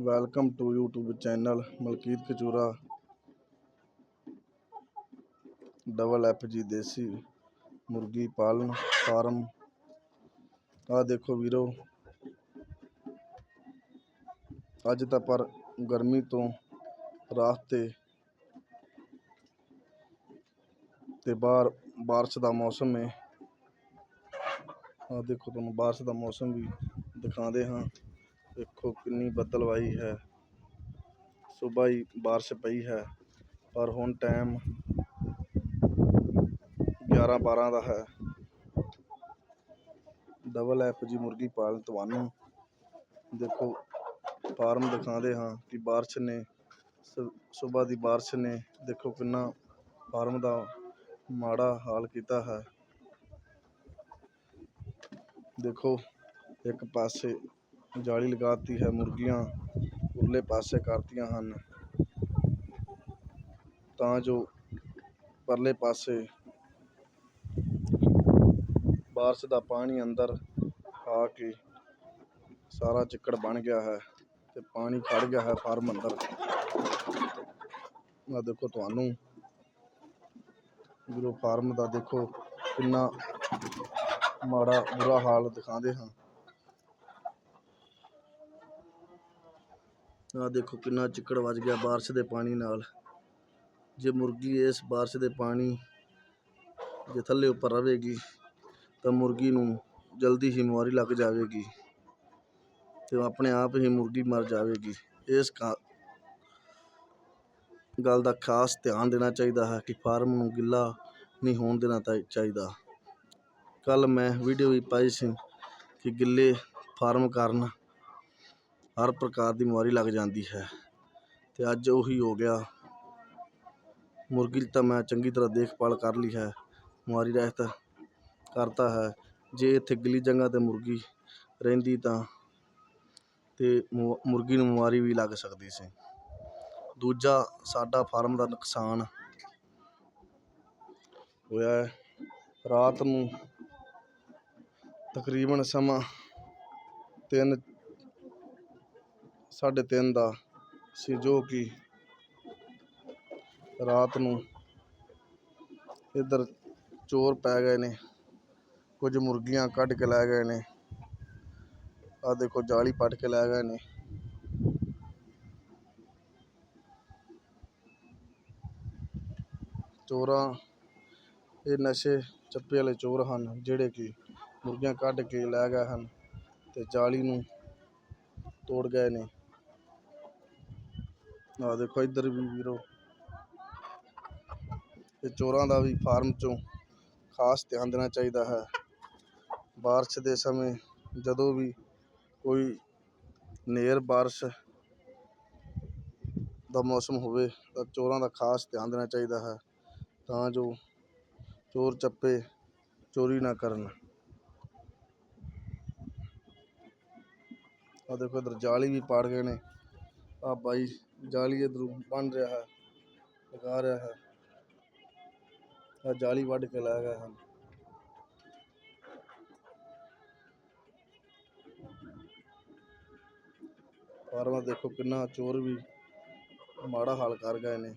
Welcome to YouTube channel Malkit Kachura double F G ਦੇਸੀ ਮੁਰਗੀ ਪਾਲਣ farm ਆਹ ਦੇਖੋ ਵੀਰੋ, ਅੱਜ ਤਾਂ ਪਰ ਗਰਮੀ ਤੋਂ ਰਾਤ ਤੇ ਤੇ ਬਾਹਰ, ਬਾਰਿਸ਼ ਦਾ ਮੌਸਮ ਹੈ ਆਹ ਦੇਖੋ ਤੁਹਾਨੂੰ ਬਾਰਿਸ਼ ਦਾ ਮੌਸਮ ਵੀ ਦਿਖਾਉਂਦੇ ਹਾਂ। ਦੇਖੋ ਕਿੰਨੀ ਬੱਦਲਵਾਈ ਹੈ। ਸੁਬਾਹ ਹੀ ਬਾਰਿਸ਼ ਪਈ ਹੈ, ਪਰ ਹੁਣ ਟਾਈਮ 11 12 ਦਾ ਹੈ। ਡਬਲ ਐਫ ਜੀ ਮੁਰਗੀ ਪਾਲਣ ਤੁਹਾਨੂੰ ਦੇਖੋ, ਫਾਰਮ ਦਿਖਾਉਂਦੇ ਹਾਂ ਕਿ ਬਾਰਿਸ਼ ਨੇ ਸਵੇਰ ਦੀ ਬਾਰਿਸ਼ ਨੇ ਦੇਖੋ ਕਿੰਨਾ ਫਾਰਮ ਦਾ ਮਾੜਾ ਹਾਲ ਕੀਤਾ ਹੈ। ਦੇਖੋ, ਇੱਕ ਪਾਸੇ ਜਾਲੀ ਲਗਾਤੀ ਹੈ, ਮੁਰਗੀਆਂ ਉਰਲੇ ਪਾਸੇ ਕਰਤੀਆਂ ਹਨ। ਤਾਂ ਜੋ ਪਰਲੇ ਪਾਸੇ ਬਾਰਿਸ਼ ਦਾ ਪਾਣੀ ਅੰਦਰ ਆ ਕੇ ਸਾਰਾ ਚਿੱਕੜ ਬਣ ਗਿਆ ਹੈ ਤੇ ਪਾਣੀ ਖੜ ਗਿਆ ਹੈ ਫਾਰਮ ਅੰਦਰ। ਆ ਦੇਖੋ ਤੁਹਾਨੂੰ ਵੀਰੋ ਫਾਰਮ ਦਾ ਦੇਖੋ ਕਿੰਨਾ ਮਾੜਾ ਬੁਰਾ ਹਾਲ ਦਿਖਾਉਂਦੇ ਹਾਂ। ਆ ਦੇਖੋ ਕਿੰਨਾ ਚਿੱਕੜ ਵੱਜ ਗਿਆ ਬਾਰਿਸ਼ ਦੇ ਪਾਣੀ ਨਾਲ। ਜੇ ਮੁਰਗੀ ਇਸ ਬਾਰਿਸ਼ ਦੇ ਪਾਣੀ ਜੇ ਥੱਲੇ ਉੱਪਰ ਰਵੇਗੀ ਤਾਂ ਮੁਰਗੀ ਨੂੰ ਜਲਦੀ ਹੀ ਬਿਮਾਰੀ ਲੱਗ ਜਾਵੇਗੀ ਤੇ ਆਪਣੇ ਆਪ ਹੀ ਮੁਰਗੀ ਮਰ ਜਾਵੇਗੀ। ਇਸ ਕਾ ਗੱਲ ਦਾ ਖਾਸ ਧਿਆਨ ਦੇਣਾ ਚਾਹੀਦਾ ਹੈ ਕਿ ਫਾਰਮ ਨੂੰ ਗਿੱਲਾ ਨਹੀਂ ਹੋਣ ਦੇਣਾ ਚਾਹੀਦਾ। ਕੱਲ ਮੈਂ ਵੀਡੀਓ ਵੀ ਪਾਈ ਸੀ ਕਿ ਗਿੱਲੇ ਫਾਰਮ ਕਾਰਨ ਹਰ ਪ੍ਰਕਾਰ ਦੀ ਬਿਮਾਰੀ ਲੱਗ ਜਾਂਦੀ ਹੈ ਅਤੇ ਅੱਜ ਉਹੀ ਹੋ ਗਿਆ। ਮੁਰਗੀ ਤਾਂ ਮੈਂ ਚੰਗੀ ਤਰ੍ਹਾਂ ਦੇਖਭਾਲ ਕਰ ਲਈ ਹੈ, ਬਿਮਾਰੀ ਰਹਿਤ ਕਰਤਾ ਹੈ। ਜੇ ਇੱਥੇ ਗਿੱਲੀ ਜਗ੍ਹਾ ਤੇ ਮੁਰਗੀ ਰਹਿੰਦੀ ਤਾਂ ਤੇ ਮੁ- ਮੁਰਗੀ ਨੂੰ ਬਿਮਾਰੀ ਵੀ ਲੱਗ ਸਕਦੀ ਸੀ। ਦੂਜਾ ਸਾਡਾ ਫਾਰਮ ਦਾ ਨੁਕਸਾਨ ਹੋਇਆ ਹੈ। ਰਾਤ ਨੂੰ ਤਕਰੀਬਨ ਸਮਾਂ ਤਿੰਨ ਸਾਢੇ ਤਿੰਨ ਦਾ ਸੀ, ਜੋ ਕਿ ਰਾਤ ਨੂੰ ਇੱਧਰ ਚੋਰ ਪੈ ਗਏ ਨੇ, ਕੁਝ ਮੁਰਗੀਆਂ ਕੱਢ ਕੇ ਲੈ ਗਏ ਨੇ ਆ ਦੇਖੋ ਜਾਲੀ ਪੱਟ ਕੇ ਲੈ ਗਏ ਨੇ। ਚੋਰਾਂ, ਇਹ ਨਸ਼ੇ ਚੱਪੇ ਵਾਲੇ ਚੋਰ ਹਨ, ਜਿਹੜੇ ਕਿ ਮੁਰਗੀਆਂ ਕੱਢ ਕੇ ਲੈ ਗਏ ਹਨ ਤੇ ਜਾਲੀ ਨੂੰ ਤੋੜ ਗਏ ਨੇ। ਆ ਦੇਖੋ ਇੱਧਰ ਵੀ ਵੀਰੋ। ਇਹ ਚੋਰਾਂ ਦਾ ਵੀ ਫਾਰਮ ਚੋਂ ਖਾਸ ਧਿਆਨ ਦੇਣਾ ਚਾਹੀਦਾ ਹੈ। ਬਾਰਿਸ਼ ਦੇ ਸਮੇਂ ਜਦੋਂ ਵੀ ਕੋਈ ਨੇਰ ਬਾਰਿਸ਼ ਦਾ ਮੌਸਮ ਹੋਵੇ ਤਾਂ ਚੋਰਾਂ ਦਾ ਖਾਸ ਧਿਆਨ ਦੇਣਾ ਚਾਹੀਦਾ ਹੈ ਤਾਂ ਜੋ ਚੋਰ ਚੱਪੇ ਚੋਰੀ ਨਾ ਕਰਨ। ਆ ਦੇਖੋ ਇਧਰ ਜਾਲੀ ਵੀ ਪਾੜ ਗਏ ਨੇ। ਆ ਬਾਈ ਜਾਲੀ ਇਧਰੋਂ ਬਣ ਰਿਹਾ ਹੈ, ਲਗਾ ਰਿਹਾ ਹੈ। ਆ ਜਾਲੀ ਵੱਢ ਕੇ ਲੈ ਗਏ ਹਨ। ਫਾਰਮਾਂ ਦੇਖੋ ਕਿੰਨਾ ਚੋਰ ਵੀ ਮਾੜਾ ਹਾਲ ਕਰ ਗਏ ਨੇ।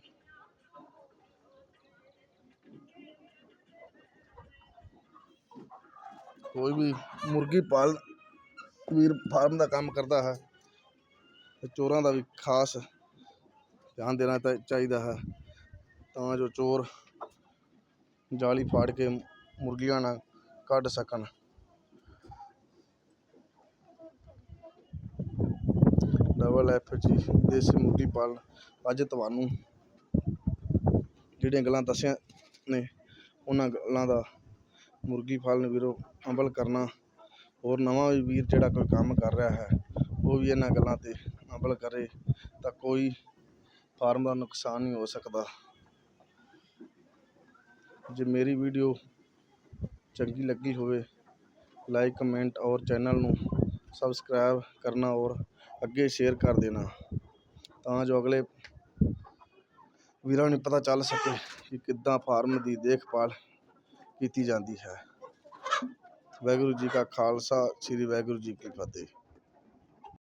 ਕੋਈ ਵੀ ਮੁਰਗੀ ਪਾਲ ਵੀਰ ਫਾਰਮ ਦਾ ਕੰਮ ਕਰਦਾ ਹੈ ਚੋਰਾਂ ਦਾ ਵੀ ਖਾਸ ਧਿਆਨ ਦੇਣਾ ਚਾਹੀਦਾ ਹੈ। ਤਾਂ ਜੋ ਚੋਰ ਜਾਲੀ ਫਾੜ ਕੇ ਮੁਰਗੀਆਂ ਨਾ ਕੱਢ ਸਕਣ। ਡਬਲ ਐਫ ਜੀ ਦੇਸੀ ਮੁਰਗੀ ਪਾਲਣ। ਅੱਜ ਤੁਹਾਨੂੰ ਜਿਹੜੀਆਂ ਗੱਲਾਂ ਦੱਸੀਆਂ ਨੇ, ਉਹਨਾਂ ਗੱਲਾਂ ਦਾ ਮੁਰਗੀ ਪਾਲਣ ਵੀਰੋ ਅਮਲ ਕਰਨਾ। ਹੋਰ ਨਵਾਂ ਵੀ ਵੀਰ ਜਿਹੜਾ ਕੋਈ ਕੰਮ ਕਰ ਰਿਹਾ ਹੈ, ਉਹ ਵੀ ਇਹਨਾਂ ਗੱਲਾਂ 'ਤੇ ਅਮਲ ਕਰੇ ਤਾਂ ਕੋਈ ਫਾਰਮ ਦਾ ਨੁਕਸਾਨ ਨਹੀਂ ਹੋ ਸਕਦਾ। ਜੇ ਮੇਰੀ ਵੀਡੀਓ ਚੰਗੀ ਲੱਗੀ ਹੋਵੇ ਲਾਈਕ ਕਮੈਂਟ ਔਰ ਚੈਨਲ ਨੂੰ ਸਬਸਕ੍ਰਾਈਬ ਕਰਨਾ ਔਰ ਅੱਗੇ ਸ਼ੇਅਰ ਕਰ ਦੇਣਾ, ਤਾਂ ਜੋ ਅਗਲੇ ਵੀਰਾਂ ਨੂੰ ਪਤਾ ਚੱਲ ਸਕੇ ਕਿ ਕਿੱਦਾਂ ਫਾਰਮ ਦੀ ਦੇਖਭਾਲ ਕੀਤੀ ਜਾਂਦੀ ਹੈ। ਵਾਹਿਗੁਰੂ ਜੀ ਕਾ ਖਾਲਸਾ, ਸ੍ਰੀ ਵਾਹਿਗੁਰੂ ਜੀ ਕੀ ਫਤਿਹ।